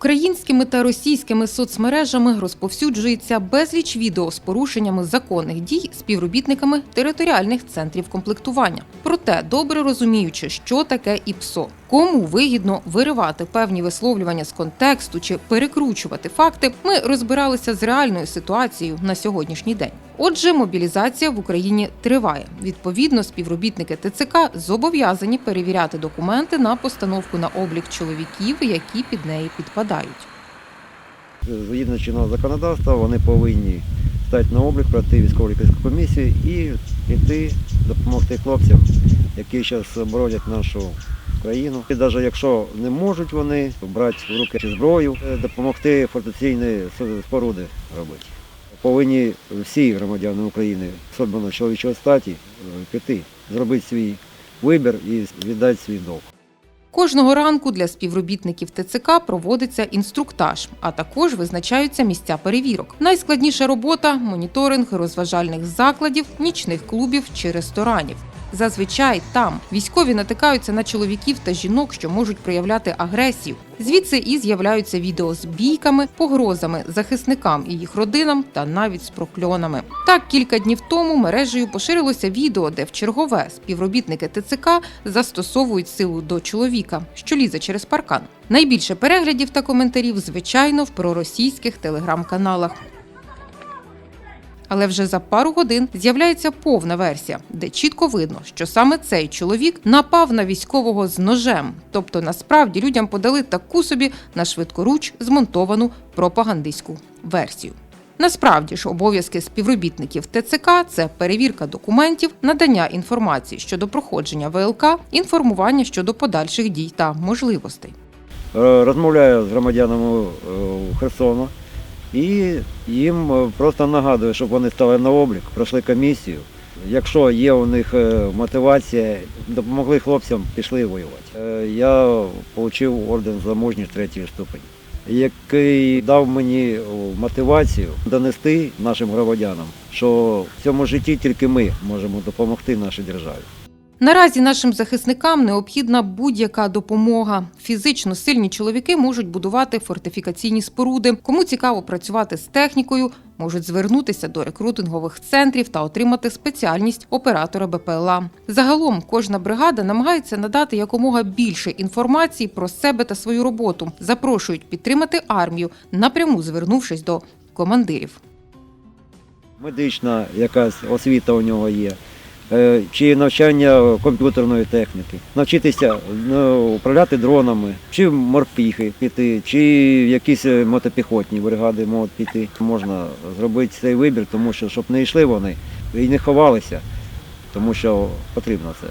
Українськими та російськими соцмережами розповсюджується безліч відео з порушеннями законних дій співробітниками територіальних центрів комплектування. Проте, добре розуміючи, що таке ІПСО, кому вигідно виривати певні висловлювання з контексту чи перекручувати факти, ми розбиралися з реальною ситуацією на сьогоднішній день. Отже, мобілізація в Україні триває. Відповідно, співробітники ТЦК зобов'язані перевіряти документи на постановку на облік чоловіків, які під неї підпадають. Згідно чинного законодавства, вони повинні стати на облік, пройти військово лікарську комісію і піти допомогти хлопцям, які зараз боронять нашу країну. І навіть якщо не можуть вони брати в руки зброю, е, допомогти фортеційні споруди робити. Повинні всі громадяни України, особливо чоловічої статі, е, піти, зробити свій вибір і віддати свій долг. Кожного ранку для співробітників ТЦК проводиться інструктаж, а також визначаються місця перевірок. Найскладніша робота моніторинг розважальних закладів, нічних клубів чи ресторанів. Зазвичай там військові натикаються на чоловіків та жінок, що можуть проявляти агресію. Звідси і з'являються відео з бійками, погрозами захисникам і їх родинам та навіть з прокльонами. Так кілька днів тому мережею поширилося відео, де в чергове співробітники ТЦК застосовують силу до чоловіка, що лізе через паркан. Найбільше переглядів та коментарів, звичайно, в проросійських телеграм-каналах. Але вже за пару годин з'являється повна версія, де чітко видно, що саме цей чоловік напав на військового з ножем. Тобто, насправді людям подали таку собі на швидкоруч змонтовану пропагандистську версію. Насправді ж обов'язки співробітників ТЦК це перевірка документів, надання інформації щодо проходження ВЛК, інформування щодо подальших дій та можливостей. Е, Розмовляю з громадянами е, Херсону і їм е, просто нагадую, щоб вони стали на облік, пройшли комісію. Якщо є у них е, мотивація, допомогли хлопцям, пішли воювати. Е, Я отримав орден за мужність третьої ступені, який дав мені мотивацію донести нашим громадянам, що в цьому житті тільки ми можемо допомогти нашій державі. Наразі нашим захисникам необхідна будь-яка допомога. Фізично сильні чоловіки можуть будувати фортифікаційні споруди. Кому цікаво працювати з технікою, можуть звернутися до рекрутингових центрів та отримати спеціальність оператора БПЛА. Загалом кожна бригада намагається надати якомога більше інформації про себе та свою роботу. Запрошують підтримати армію, напряму звернувшись до командирів. медична якась освіта у нього є, чи навчання комп'ютерної техніки, навчитися ну, управляти дронами, чи морпіхи піти, чи якісь е, мотопіхотні бригади можуть піти. Можна зробити цей вибір, тому що щоб не йшли вони і не ховалися, тому що потрібно це.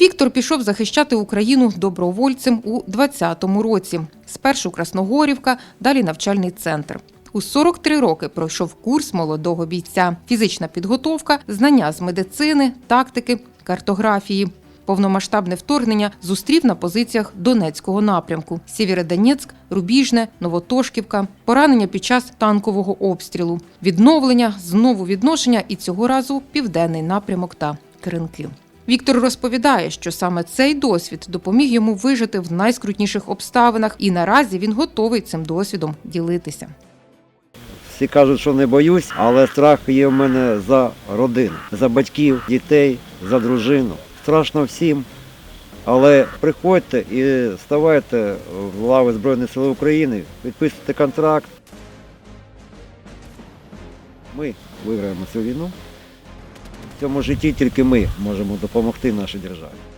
Віктор пішов захищати Україну добровольцем у 20-му році. Спершу Красногорівка, далі навчальний центр. У 43 роки пройшов курс молодого бійця, фізична підготовка, знання з медицини, тактики, картографії. Повномасштабне вторгнення зустрів на позиціях Донецького напрямку: Сєвєродонецьк, Рубіжне, Новотошківка, поранення під час танкового обстрілу, відновлення, знову відношення і цього разу південний напрямок та Кринки. Віктор розповідає, що саме цей досвід допоміг йому вижити в найскрутніших обставинах, і наразі він готовий цим досвідом ділитися. Всі кажуть, що не боюсь, але страх є в мене за родину, за батьків, дітей, за дружину. Страшно всім. Але приходьте і ставайте в лави Збройних сил України, підписуйте контракт. Ми виграємо цю війну. В цьому житті тільки ми можемо допомогти нашій державі.